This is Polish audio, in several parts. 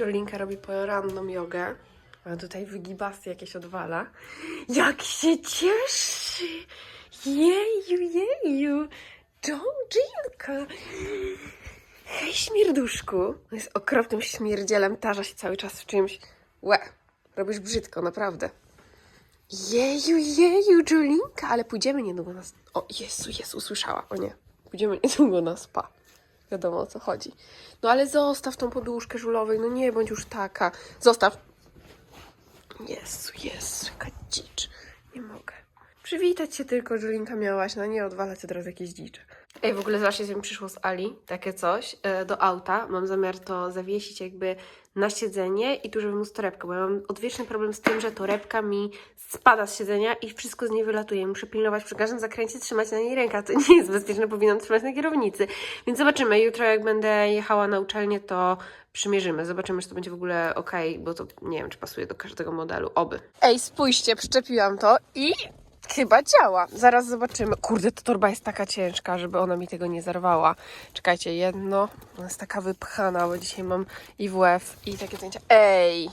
Jolinka robi poranną jogę, a tutaj wygibasy jakieś odwala. Jak się cieszy! Jeju, jeju! Jolinka! Hej, śmierduszku! Jest okropnym śmierdzielem, tarza się cały czas w czymś. Łe, robisz brzydko, naprawdę. Jeju, jeju, Jolinka, ale pójdziemy niedługo na... O, Jezu, Jezu, usłyszała, o nie. Pójdziemy niedługo na spa. Wiadomo o co chodzi. No ale zostaw tą poduszkę żulowej, no nie bądź już taka. Zostaw. Jezu, Jezu, jaka dzicz. Nie mogę. Przywitać się tylko, że Linka miałaś, no nie odwalać od razu jakieś dzicze. Ej, w ogóle co mi przyszło z Ali, takie coś, e, do auta. Mam zamiar to zawiesić jakby na siedzenie i tu, żeby móc torebkę, bo ja mam odwieczny problem z tym, że torebka mi spada z siedzenia i wszystko z niej wylatuje. Muszę pilnować przy każdym zakręcie, trzymać na niej rękę, to nie jest bezpieczne, powinnam trzymać na kierownicy. Więc zobaczymy, jutro jak będę jechała na uczelnię, to przymierzymy. Zobaczymy, czy to będzie w ogóle ok, bo to nie wiem, czy pasuje do każdego modelu. Oby. Ej, spójrzcie, przyczepiłam to i chyba działa. Zaraz zobaczymy. Kurde, ta torba jest taka ciężka, żeby ona mi tego nie zerwała. Czekajcie, jedno. Ona jest taka wypchana, bo dzisiaj mam IWF i takie zdjęcia. Ej!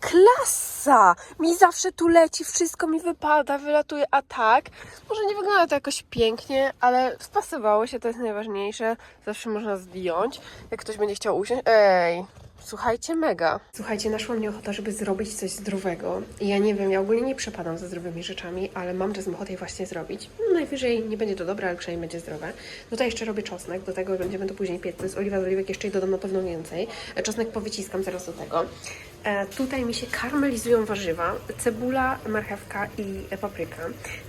Klasa! Mi zawsze tu leci, wszystko mi wypada, wylatuje, a tak. Może nie wygląda to jakoś pięknie, ale spasowało się, to jest najważniejsze. Zawsze można zdjąć, jak ktoś będzie chciał usiąść. Ej! Słuchajcie, mega. Słuchajcie, naszła mnie ochota, żeby zrobić coś zdrowego. I ja nie wiem, ja ogólnie nie przepadam za zdrowymi rzeczami, ale mam czasem ochotę je właśnie zrobić. No, najwyżej nie będzie to dobre, ale przynajmniej będzie zdrowe. Tutaj jeszcze robię czosnek, do tego będziemy to później piec. To jest oliwa z oliwek, jeszcze jej dodam na pewno więcej. E, Czosnek powyciskam zaraz do tego. E, tutaj mi się karmelizują warzywa, cebula, marchewka i e, papryka.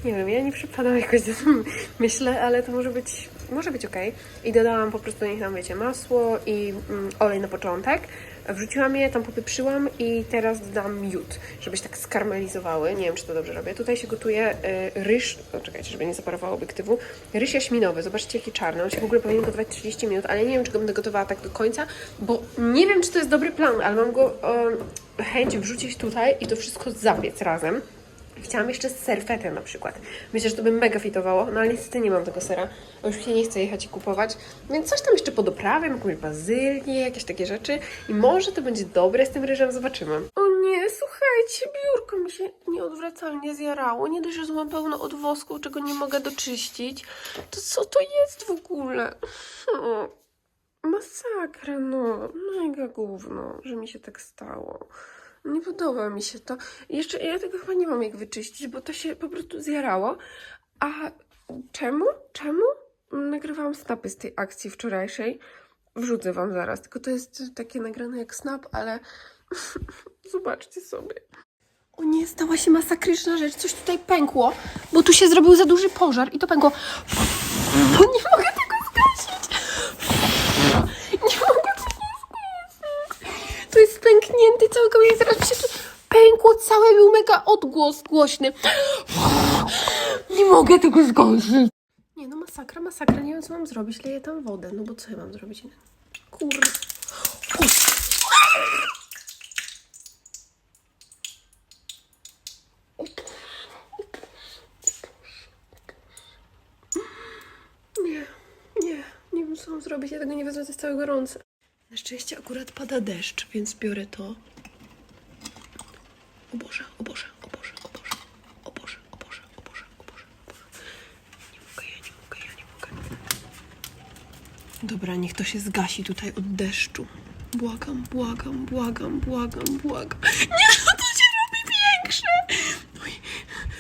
Nie wiem, ja nie przypadam jakoś za tym, myślę, ale to może być, może być ok. I dodałam po prostu do nich tam, wiecie, masło i mm, olej na początek. Wrzuciłam je, tam popieprzyłam i teraz dodam miód, żeby się tak skarmelizowały. Nie wiem, czy to dobrze robię. Tutaj się gotuje e, ryż, o, czekajcie, żeby nie zaparowało obiektywu, ryż jaśminowy. Zobaczcie, jaki czarny. On się w ogóle powinien gotować 30 minut, ale nie wiem, czy go będę gotowała tak do końca, bo nie wiem, czy to jest dobry plan, ale mam go e, chęć wrzucić tutaj i to wszystko zapiec razem. Chciałam jeszcze z serfetem na przykład. Myślę, że to by mega fitowało, no ale niestety nie mam tego sera. bo Już się nie chce jechać i kupować. Więc coś tam jeszcze pod oprawę, jakąś bazylię, jakieś takie rzeczy. I może to będzie dobre z tym ryżem, zobaczymy. O nie, słuchajcie, biurko mi się nieodwracalnie zjarało. Nie dość, że mam pełno od wosku, czego nie mogę doczyścić. To co to jest w ogóle? Hmm. Masakra, no. Mega gówno, że mi się tak stało. Nie podoba mi się to. Jeszcze ja tego chyba nie mam jak wyczyścić, bo to się po prostu zjarało. A czemu? Czemu? Nagrywałam snapy z tej akcji wczorajszej. Wrzucę wam zaraz. Tylko to jest takie nagrane jak snap, ale zobaczcie sobie. O nie, stała się masakryczna rzecz. Coś tutaj pękło, bo tu się zrobił za duży pożar i to pękło. Nie mogę tego zgasić. Nie mogę tego zgasić. To jest pęknięty cały kamień. Zaraz mi się tu całe. Był mega odgłos głośny. Nie mogę tego zgasić. Nie no, masakra, masakra. Nie wiem, co mam zrobić. Leję tam wodę. No bo co ja mam zrobić? Kurde. Nie, nie, nie wiem co mam zrobić, ja tego nie wezmę, to jest całe gorące. Na szczęście akurat pada deszcz, więc biorę to. O Boże, o Boże, o Boże, o Boże. Nie mogę, nie mogę, nie mogę. Dobra, niech to się zgasi tutaj od deszczu. Błagam, błagam, błagam, błagam, błagam. Nie, no to się robi większe.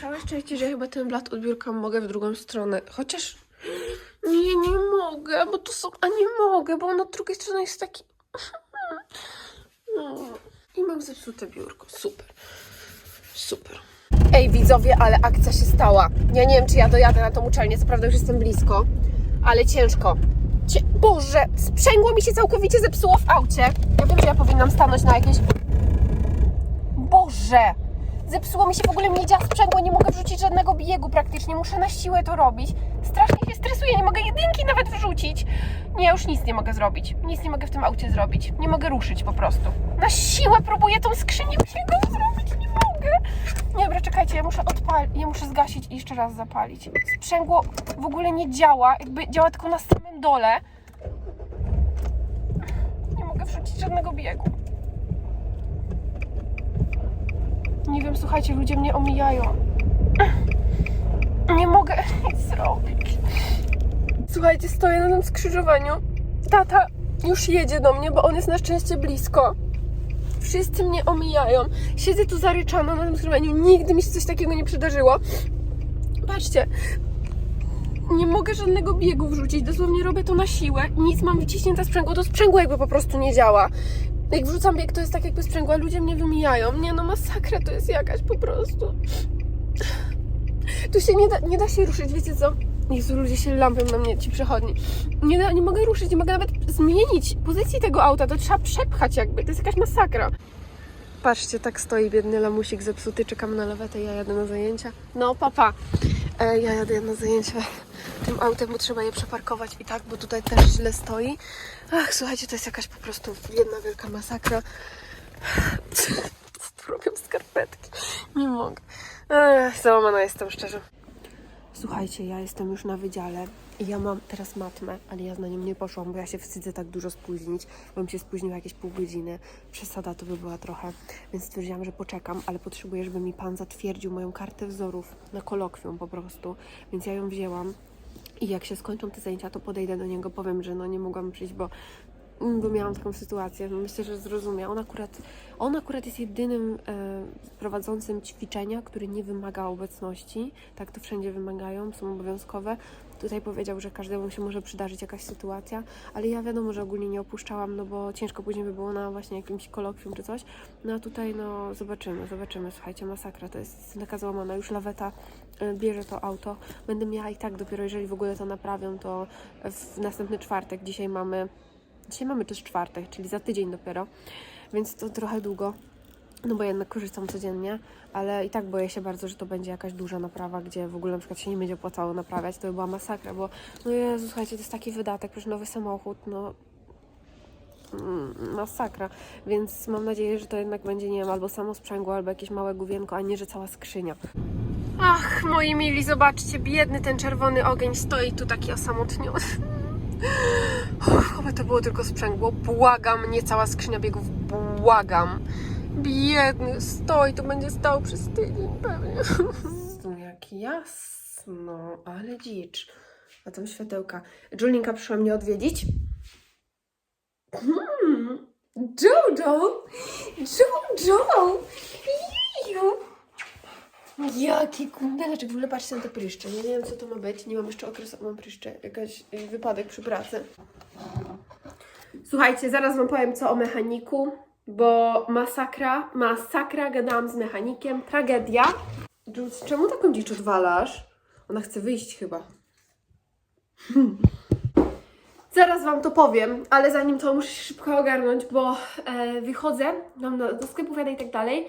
Całe szczęście, że chyba ten blat od biurka mogę w drugą stronę. Chociaż nie, nie mogę, bo to są... A nie mogę, bo on od drugiej strony jest taki... No. I mam zepsute biurko. Super. Super. Ej, widzowie, ale akcja się stała. Ja nie wiem, czy ja dojadę na tą uczelnię, co prawda już jestem blisko, ale ciężko. Boże, sprzęgło mi się całkowicie zepsuło w aucie. Ja wiem, że ja powinnam stanąć na jakieś... Boże! Zepsuło mi się w ogóle mnie działa sprzęgło, nie mogę wrzucić żadnego biegu praktycznie, muszę na siłę to robić. Strasznie się stresuję, nie mogę jedynki nawet wrzucić. Nie, już nic nie mogę zrobić. Nic nie mogę w tym aucie zrobić. Nie mogę ruszyć po prostu. Na siłę próbuję tą skrzynię biegową zrobić, nie, Dobra, czekajcie, ja muszę odpalić, ja muszę zgasić i jeszcze raz zapalić. Sprzęgło w ogóle nie działa, jakby działa tylko na samym dole. Nie mogę wrzucić żadnego biegu. Nie wiem, słuchajcie, ludzie mnie omijają. Nie mogę nic zrobić. Słuchajcie, stoję na tym skrzyżowaniu. Tata już jedzie do mnie, bo on jest na szczęście blisko. Wszyscy mnie omijają. Siedzę tu zaryczana na tym skrzyżowaniu. Nigdy mi się coś takiego nie przydarzyło. Patrzcie. Nie mogę żadnego biegu wrzucić. Dosłownie robię to na siłę. Nic mam wyciśnięte sprzęgło. To sprzęgło jakby po prostu nie działa. Jak wrzucam bieg, to jest tak jakby sprzęgło, a ludzie mnie wymijają. Nie no, masakra to jest jakaś po prostu. Tu się nie da, nie da się ruszyć, wiecie co? Jezu, ludzie się lampią na mnie, ci przechodni. Nie, da, nie mogę ruszyć, nie mogę nawet zmienić pozycji tego auta, to trzeba przepchać jakby, to jest jakaś masakra. Patrzcie, tak stoi biedny lamusik zepsuty, czekam na lawetę, ja jadę na zajęcia. No, papa, e, ja jadę na zajęcia tym autem, bo trzeba je przeparkować i tak, bo tutaj też źle stoi. Ach, słuchajcie, to jest jakaś po prostu jedna wielka masakra. Co robią skarpetki? Nie mogę. Ech, załamana jestem, szczerze. Słuchajcie, ja jestem już na wydziale i ja mam teraz matmę, ale ja na nią nie poszłam, bo ja się wstydzę tak dużo spóźnić, bym się spóźniła jakieś pół godziny. Przesada to by była trochę, więc stwierdziłam, że poczekam, ale potrzebuję, żeby mi pan zatwierdził moją kartę wzorów na kolokwium po prostu, więc ja ją wzięłam. I jak się skończą te zajęcia, to podejdę do niego, powiem, że no nie mogłam przyjść, bo, bo miałam taką sytuację. Myślę, że zrozumie. On akurat, on akurat jest jedynym e, prowadzącym ćwiczenia, który nie wymaga obecności. Tak to wszędzie wymagają, są obowiązkowe. Tutaj powiedział, że każdemu się może przydarzyć jakaś sytuacja, ale ja wiadomo, że ogólnie nie opuszczałam, no bo ciężko później by było na właśnie jakimś kolokwium czy coś. No a tutaj no zobaczymy, zobaczymy. Słuchajcie, masakra, to jest taka załamana. Już laweta e, bierze to auto. Będę miała i tak dopiero, jeżeli w ogóle to naprawią, to w następny czwartek. Dzisiaj mamy, dzisiaj mamy też czwartek, czyli za tydzień dopiero, więc to trochę długo. No bo jednak korzystam codziennie, ale i tak boję się bardzo, że to będzie jakaś duża naprawa, gdzie w ogóle na przykład się nie będzie opłacało naprawiać. To by była masakra, bo no Jezu, słuchajcie, to jest taki wydatek, przecież nowy samochód, no mm, masakra, więc mam nadzieję, że to jednak będzie, nie wiem, albo samo sprzęgło, albo jakieś małe główienko, a nie, że cała skrzynia. Ach, moi mili, zobaczcie, biedny ten czerwony ogień stoi tu taki osamotniony. Uff, Oby to było tylko sprzęgło. Błagam, nie cała skrzynia biegów. Błagam. Biedny, stoi, to będzie stał przez tydzień pewnie. Jak jasno, ale dzicz. A tam światełka. Julinka przyszła mnie odwiedzić. Hmm. Jojo! Jojo! Jaki kundeleczek, w ogóle patrzcie na te pryszcze. Ja nie wiem, co to ma być. Nie mam jeszcze okresu, mam pryszcze. Jakaś y, wypadek przy pracy. Słuchajcie, zaraz Wam powiem co o mechaniku, bo masakra, masakra, gadałam z mechanikiem, tragedia. Jules, czemu taką dzicz odwalasz? Ona chce wyjść chyba. Zaraz Wam to powiem, ale zanim to muszę się szybko ogarnąć, bo e, wychodzę mam do, do jadę i tak dalej.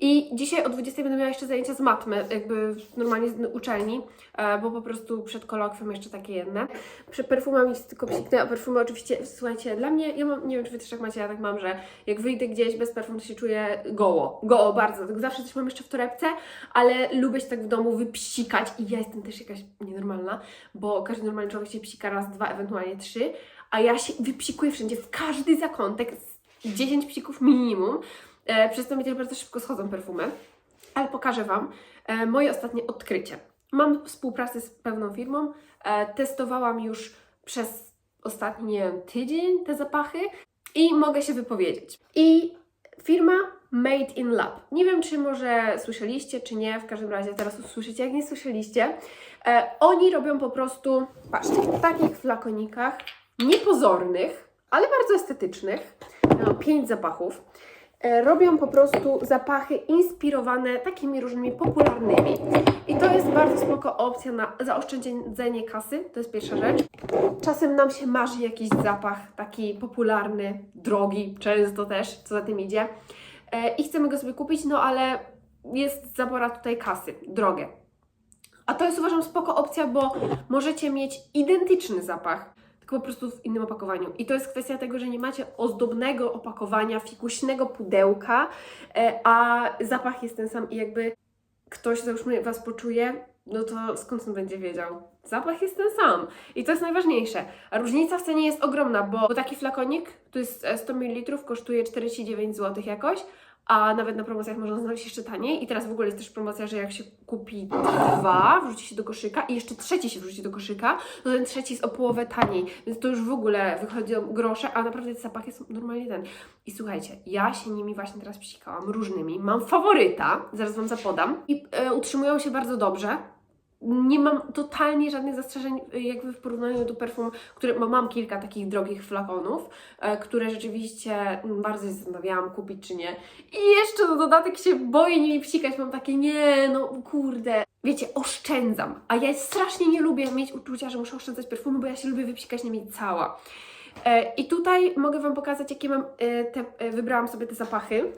I dzisiaj o 20 będę miała jeszcze zajęcia z matmy, jakby normalnie z uczelni, e, bo po prostu przed kolokwium jeszcze takie jedne. Przed perfumami tylko psiknę, a perfumy oczywiście, słuchajcie, dla mnie, ja mam, nie wiem czy Wy też tak macie, ja tak mam, że jak wyjdę gdzieś bez perfum, to się czuję goło, goło bardzo, tak zawsze coś mam jeszcze w torebce, ale lubię się tak w domu wypsikać. I ja jestem też jakaś nienormalna, bo każdy normalny człowiek się psika raz, dwa, ewentualnie trzy, a ja się wypsikuję wszędzie, w każdy zakątek, z 10 psików minimum, przez to mi też bardzo szybko schodzą perfumy. Ale pokażę Wam e, moje ostatnie odkrycie. Mam współpracę z pewną firmą. E, testowałam już przez ostatni, tydzień te zapachy i mogę się wypowiedzieć. I firma Made in Lab. Nie wiem, czy może słyszeliście, czy nie. W każdym razie teraz usłyszycie, jak nie słyszeliście. E, oni robią po prostu, patrzcie, w takich flakonikach, niepozornych, ale bardzo estetycznych. Pięć zapachów e, robią po prostu zapachy inspirowane takimi różnymi popularnymi. I to jest bardzo spoko opcja na zaoszczędzenie kasy, to jest pierwsza rzecz. Czasem nam się marzy jakiś zapach taki popularny, drogi, często też, co za tym idzie. E, I chcemy go sobie kupić, no ale jest zabora tutaj kasy, drogie. A to jest uważam spoko opcja, bo możecie mieć identyczny zapach, tylko po prostu w innym opakowaniu. I to jest kwestia tego, że nie macie ozdobnego opakowania, fikuśnego pudełka, e, a zapach jest ten sam i jakby ktoś załóżmy Was poczuje, no to skąd on będzie wiedział? Zapach jest ten sam i to jest najważniejsze. A różnica w cenie jest ogromna, bo taki flakonik, to jest e, 100 ml, kosztuje 49 zł jakoś, a nawet na promocjach można znaleźć jeszcze taniej. I teraz w ogóle jest też promocja, że jak się kupi dwa, wrzuci się do koszyka i jeszcze trzeci się wrzuci do koszyka, to ten trzeci jest o połowę taniej, więc to już w ogóle wychodzą grosze, a naprawdę te zapachy są normalnie ten. I słuchajcie, ja się nimi właśnie teraz psikałam, różnymi. Mam faworyta, zaraz Wam zapodam. I e, utrzymują się bardzo dobrze. Nie mam totalnie żadnych zastrzeżeń y, jakby w porównaniu do perfum, które bo mam kilka takich drogich flakonów, e, które rzeczywiście mm, bardzo się zastanawiałam kupić czy nie. I jeszcze na dodatek się boję nimi psikać, mam takie nie, no kurde. Wiecie, oszczędzam, a ja strasznie nie lubię mieć uczucia, że muszę oszczędzać perfumy, bo ja się lubię wypsikać nimi cała. E, I tutaj mogę Wam pokazać, jakie mam, e, te, wybrałam sobie te zapachy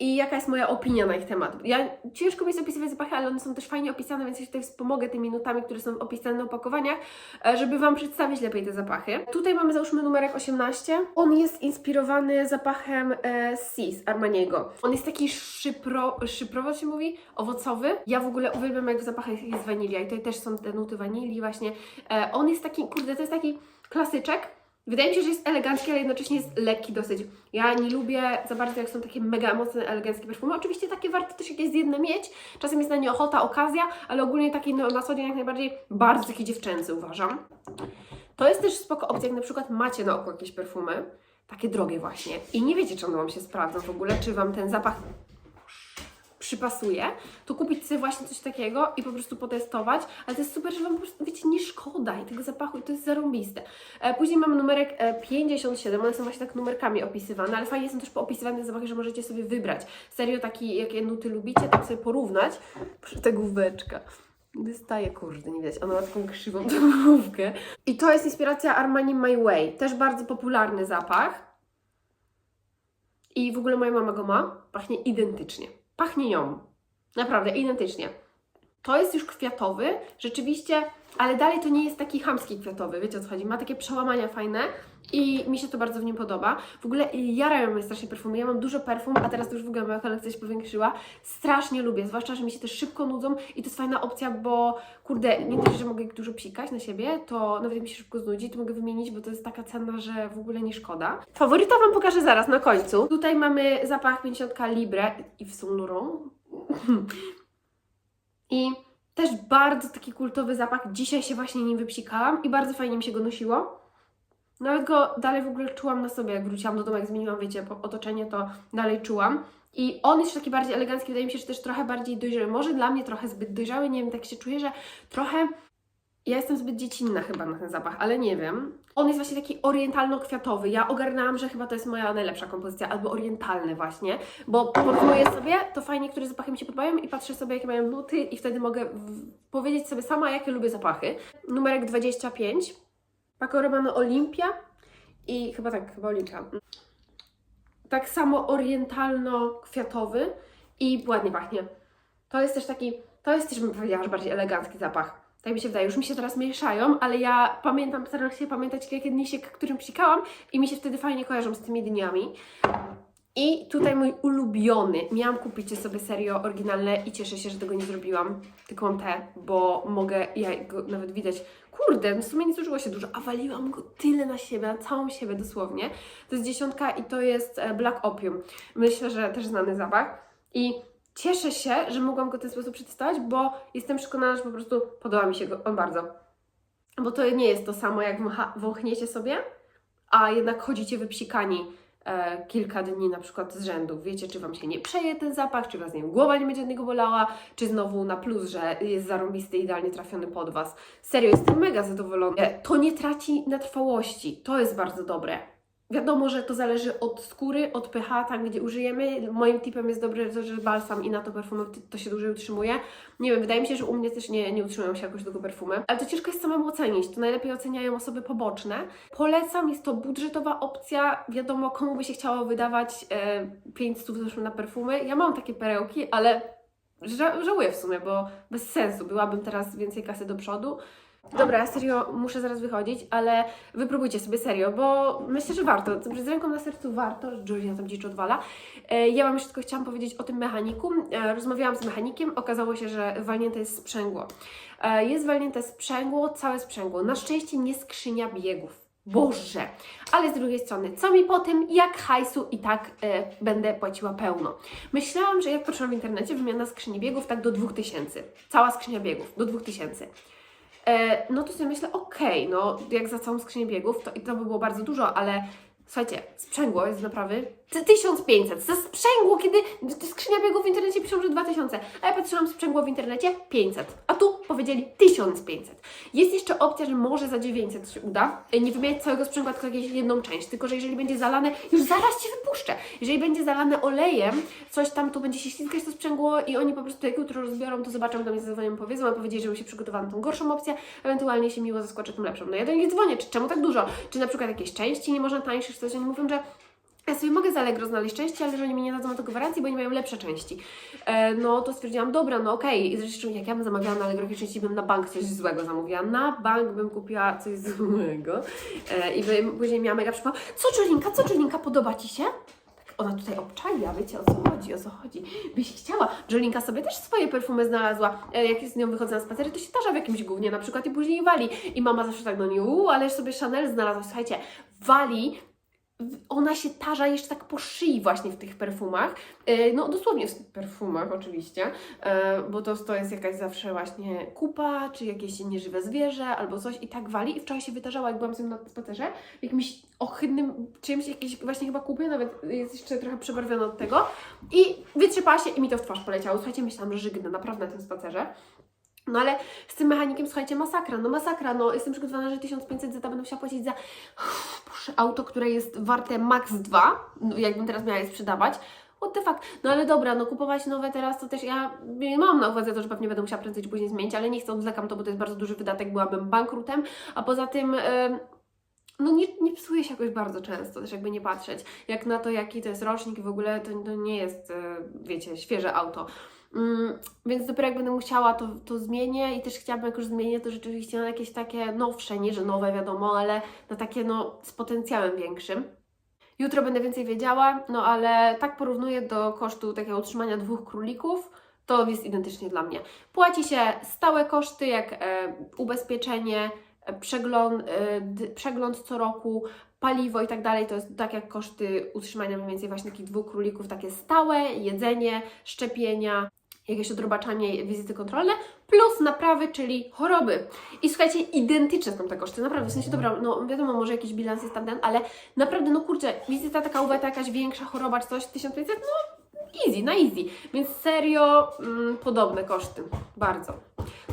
i jaka jest moja opinia na ich temat. Ja ciężko mi jest opisywać zapachy, ale one są też fajnie opisane, więc ja się tutaj wspomogę tymi nutami, które są opisane na opakowaniach, e, żeby Wam przedstawić lepiej te zapachy. Tutaj mamy załóżmy numerek 18. On jest inspirowany zapachem e, Sis Armaniego. On jest taki szypro, szyprowo się mówi, owocowy. Ja w ogóle uwielbiam jak w zapachach jest wanilia i tutaj też są te nuty wanilii właśnie. E, on jest taki, kurde, to jest taki klasyczek, Wydaje mi się, że jest elegancki, ale jednocześnie jest lekki dosyć. Ja nie lubię za bardzo, jak są takie mega mocne, eleganckie perfumy. Oczywiście takie warto też jakieś jedne mieć. Czasem jest na nie ochota, okazja, ale ogólnie taki no, na co jak najbardziej bardzo taki dziewczęcy uważam. To jest też spoko opcja, jak na przykład macie na oku jakieś perfumy, takie drogie właśnie, i nie wiecie, czy one Wam się sprawdzą w ogóle, czy Wam ten zapach przypasuje, to kupić sobie właśnie coś takiego i po prostu potestować, ale to jest super, że Wam po prostu, wiecie, nie szkoda i tego zapachu i to jest zarąbiste. E, później mamy numerek e, 57, one są właśnie tak numerkami opisywane, ale fajnie są też poopisywane zapachy, że możecie sobie wybrać. Serio, taki, jakie nuty lubicie, tak sobie porównać. Proszę, ta główeczka. Wystaje, kurde, nie widać. Ona ma taką krzywą tą główkę. I to jest inspiracja Armani My Way. Też bardzo popularny zapach. I w ogóle moja mama go ma. Pachnie identycznie. Pachnie nią. Naprawdę, identycznie. To jest już kwiatowy, rzeczywiście, ale dalej to nie jest taki chamski kwiatowy, wiecie o co chodzi. Ma takie przełamania fajne i mi się to bardzo w nim podoba. W ogóle jarają mnie strasznie perfumy. Ja mam dużo perfum, a teraz to już w ogóle moja kolekcja się powiększyła. Strasznie lubię, zwłaszcza, że mi się też szybko nudzą i to jest fajna opcja, bo kurde, nie dość, że mogę dużo psikać na siebie, to nawet jak mi się szybko znudzi, to mogę wymienić, bo to jest taka cena, że w ogóle nie szkoda. Faworyta Wam pokażę zaraz na końcu. Tutaj mamy zapach 50 Libre i w Sonurą. I też bardzo taki kultowy zapach. Dzisiaj się właśnie nim wypsikałam i bardzo fajnie mi się go nosiło. Nawet go dalej w ogóle czułam na sobie, jak wróciłam do domu, jak zmieniłam, wiecie, otoczenie, to dalej czułam. I on jest taki bardziej elegancki, wydaje mi się, że też trochę bardziej dojrzały. Może dla mnie trochę zbyt dojrzały, nie wiem, tak się czuję, że trochę... Ja jestem zbyt dziecinna chyba na ten zapach, ale nie wiem. On jest właśnie taki orientalno-kwiatowy. Ja ogarnęłam, że chyba to jest moja najlepsza kompozycja, albo orientalny właśnie, bo porównuję sobie to fajnie, które zapachy mi się podobają i patrzę sobie, jakie mają nuty i wtedy mogę powiedzieć sobie sama, jakie lubię zapachy. Numerek 25. Paco Rabanne Olimpia i chyba tak, chyba Olimpia. Tak samo orientalno-kwiatowy i ładnie pachnie. To jest też taki, to jest też bym powiedziała, że bardziej elegancki zapach. Tak mi się wydaje, już mi się teraz mieszają, ale ja pamiętam, staram się pamiętać jakie dni się, którym psikałam i mi się wtedy fajnie kojarzą z tymi dniami. I tutaj mój ulubiony. Miałam kupić sobie serio oryginalne i cieszę się, że tego nie zrobiłam. Tylko mam te, bo mogę, ja go nawet widać. Kurde, w sumie nie zużyło się dużo, a waliłam go tyle na siebie, na całą siebie dosłownie. To jest dziesiątka i to jest e, Black Opium. Myślę, że też znany zapach. I cieszę się, że mogłam go w ten sposób przetestować, bo jestem przekonana, że po prostu podoba mi się go on bardzo. Bo to nie jest to samo, jak wąchniecie sobie, a jednak chodzicie wypsikani e, kilka dni na przykład z rzędu. Wiecie, czy Wam się nie przeje ten zapach, czy Was, nie wiem, głowa nie będzie od niego bolała, czy znowu na plus, że jest zarąbisty, idealnie trafiony pod Was. Serio, jestem mega zadowolona. E, To nie traci na trwałości. To jest bardzo dobre. Wiadomo, że to zależy od skóry, od pH, tam gdzie użyjemy. Moim tipem jest dobry, że balsam i na to perfumy to się dłużej utrzymuje. Nie wiem, wydaje mi się, że u mnie też nie, nie utrzymują się jakoś długo perfumy. Ale to ciężko jest samemu ocenić. To najlepiej oceniają osoby poboczne. Polecam, jest to budżetowa opcja. Wiadomo, komu by się chciało wydawać e, 5 stów zeszło na perfumy. Ja mam takie perełki, ale ża- żałuję w sumie, bo bez sensu. Byłabym teraz więcej kasy do przodu. Dobra, serio, muszę zaraz wychodzić, ale wypróbujcie sobie serio, bo myślę, że warto. Z ręką na sercu warto, że tam dzicz odwala. E, Ja Wam jeszcze tylko chciałam powiedzieć o tym mechaniku. E, Rozmawiałam z mechanikiem, okazało się, że walnięte jest sprzęgło. E, Jest walnięte sprzęgło, całe sprzęgło. Na szczęście nie skrzynia biegów. Boże! Ale z drugiej strony, co mi po tym, jak hajsu i tak e, będę płaciła pełno? Myślałam, że jak patrzyłam w internecie, wymiana skrzyni biegów tak do 2000. Cała skrzynia biegów do 2000. E, no to sobie myślę, okej, no jak za całą skrzynię biegów, to, to by było bardzo dużo, ale słuchajcie, sprzęgło jest z naprawy 1500. Za sprzęgło, kiedy skrzynia biegów w internecie piszą, że 2000, a ja patrzyłam sprzęgło w internecie 500, a tu powiedzieli 1500. Jest jeszcze opcja, że może za 900 się uda e, nie wymieniać całego sprzęgła, tylko jakąś jedną część, tylko że jeżeli będzie zalane, już zaraz Ci wypuszczę, jeżeli będzie zalane olejem, coś tam, to będzie się ślizgać to sprzęgło i oni po prostu jak jutro rozbiorą, to zobaczą, do mnie zadzwonią, powiedzą, a powiedzieli, że się przygotowałam tą gorszą opcję, ewentualnie się miło zaskoczę tą lepszą. No ja do nich dzwonię, czy czemu tak dużo? Czy na przykład jakieś części nie można tańszych, coś, oni mówią, że ja sobie mogę z Allegro znaleźć części, ale że oni mi nie dadzą na to gwarancji, bo oni mają lepsze części. E, no to stwierdziłam, dobra, no okej. I zresztą jak ja bym zamawiała na Allegro części, bym na bank coś złego zamówiła. Na bank bym kupiła coś złego. E, I bym później miała mega przypał. Co Czulinka, co Czulinka, podoba Ci się? Tak ona tutaj obczaja, wiecie o co chodzi, o co chodzi. Byś chciała. Jolinka sobie też swoje perfumy znalazła. E, jak z nią wychodzę na spacery, to się tarza w jakimś gównie na przykład i później wali. I mama zawsze tak do niej, uuu, sobie Chanel znalazła. Słuchajcie, wali ona się tarza jeszcze tak po szyi właśnie w tych perfumach. E, No dosłownie w perfumach oczywiście, e, bo to, to jest jakaś zawsze właśnie kupa, czy jakieś nieżywe zwierzę, albo coś i tak wali. I wczoraj się wytarzała, jak byłam z nią na spacerze, jakimś ohydnym czymś, jakieś właśnie chyba kupy, nawet jest jeszcze trochę przebarwiona od tego. I wytrzepała się i mi to w twarz poleciało. Słuchajcie, myślałam, że żygnę naprawdę na tym spacerze. No ale z tym mechanikiem, słuchajcie, masakra, no masakra, no jestem przygotowana, że 1500 zeta będę musiała płacić za Boże, auto, które jest warte max 2, no, jakbym teraz miała je sprzedawać. What the fuck? No ale dobra, no kupować nowe teraz to też ja mam na uwadze to, że pewnie będę musiała prędzej czy później zmienić, ale nie chcę, odwlekam to, bo to jest bardzo duży wydatek, byłabym bankrutem, a poza tym... em, no nie, nie psuje się jakoś bardzo często, też jakby nie patrzeć. Jak na to, jaki to jest rocznik w ogóle to, to nie jest, e, wiecie, świeże auto. Mm, więc dopiero jak będę musiała, to, to zmienię i też chciałabym, jak już zmienię, to rzeczywiście na jakieś takie nowsze, nie że nowe wiadomo, ale na takie no z potencjałem większym. Jutro będę więcej wiedziała, no ale tak porównuję do kosztu takiego utrzymania dwóch królików, to jest identycznie dla mnie. Płaci się stałe koszty, jak e, ubezpieczenie, e, przegląd, e, przegląd co roku, paliwo i tak dalej, to jest tak jak koszty utrzymania mniej więcej właśnie takich dwóch królików, takie stałe, jedzenie, szczepienia, jakieś odrobaczanie, wizyty kontrolne, plus naprawy, czyli choroby. I słuchajcie, identyczne są te koszty, naprawdę, w sensie, dobra, no wiadomo, może jakiś bilans jest tam ten, ale naprawdę, no kurczę, wizyta taka uweta, jakaś większa choroba czy coś, 1500, no easy, na easy. Więc serio, mm, podobne koszty, bardzo.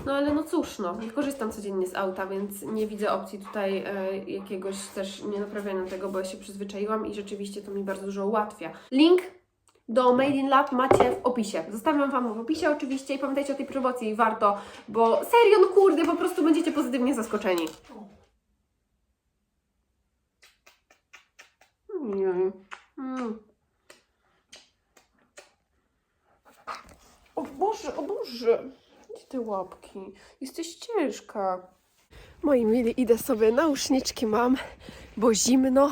No ale no cóż, no, nie korzystam codziennie z auta, więc nie widzę opcji tutaj e, jakiegoś też nie naprawiania tego, bo ja się przyzwyczaiłam i rzeczywiście to mi bardzo dużo ułatwia. Link do Made in Lab macie w opisie. Zostawiam Wam w opisie oczywiście i pamiętajcie o tej promocji, warto, bo serio, no kurde, po prostu będziecie pozytywnie zaskoczeni. Mm. Mm. O Boże, o Boże, gdzie te łapki? Jesteś ciężka. Moi mili, idę sobie, nauszniczki mam, bo zimno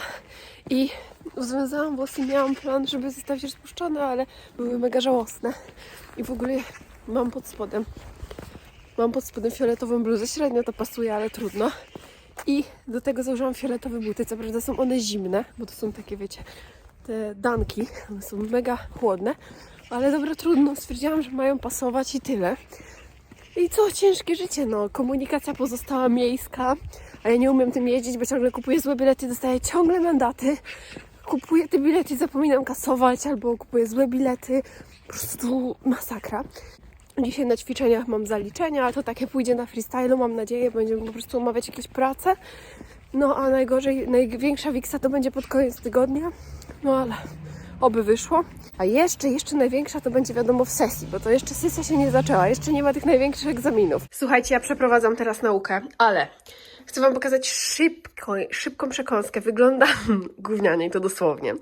i związałam włosy, miałam plan, żeby zostawić rozpuszczone, ale były mega żałosne. I w ogóle mam pod spodem, mam pod spodem fioletową bluzę, średnio to pasuje, ale trudno. I do tego założyłam fioletowe buty, co prawda są one zimne, bo to są takie, wiecie, te danki, one są mega chłodne, ale dobra, trudno, stwierdziłam, że mają pasować i tyle. I co, ciężkie życie, no. Komunikacja pozostała miejska, a ja nie umiem tym jeździć, bo ciągle kupuję złe bilety, dostaję ciągle mandaty. Kupuję te bilety, zapominam kasować, albo kupuję złe bilety. Po prostu masakra. Dzisiaj na ćwiczeniach mam zaliczenia, a to takie pójdzie na freestylu, mam nadzieję, będziemy po prostu omawiać jakieś prace. No a najgorzej, największa wiksa to będzie pod koniec tygodnia. No ale oby wyszło. A jeszcze, jeszcze największa to będzie wiadomo w sesji, bo to jeszcze sesja się nie zaczęła, jeszcze nie ma tych największych egzaminów. Słuchajcie, ja przeprowadzam teraz naukę, ale chcę Wam pokazać szybko, szybką przekąskę. Wygląda gównianie i to dosłownie,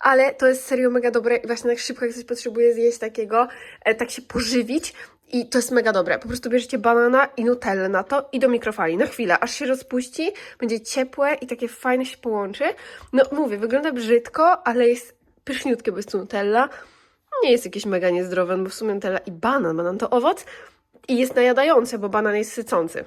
ale to jest serio mega dobre i właśnie tak szybko, jak ktoś potrzebuje zjeść takiego, e, tak się pożywić, i to jest mega dobre. Po prostu bierzecie banana i nutellę na to i do mikrofali na chwilę, aż się rozpuści, będzie ciepłe i takie fajne się połączy. No mówię, wygląda brzydko, ale jest pyszniutkie, bo jest tu nutella. Nie jest jakieś mega niezdrowe, no bo w sumie nutella i banan. Banan to owoc i jest najadające, bo banan jest sycący.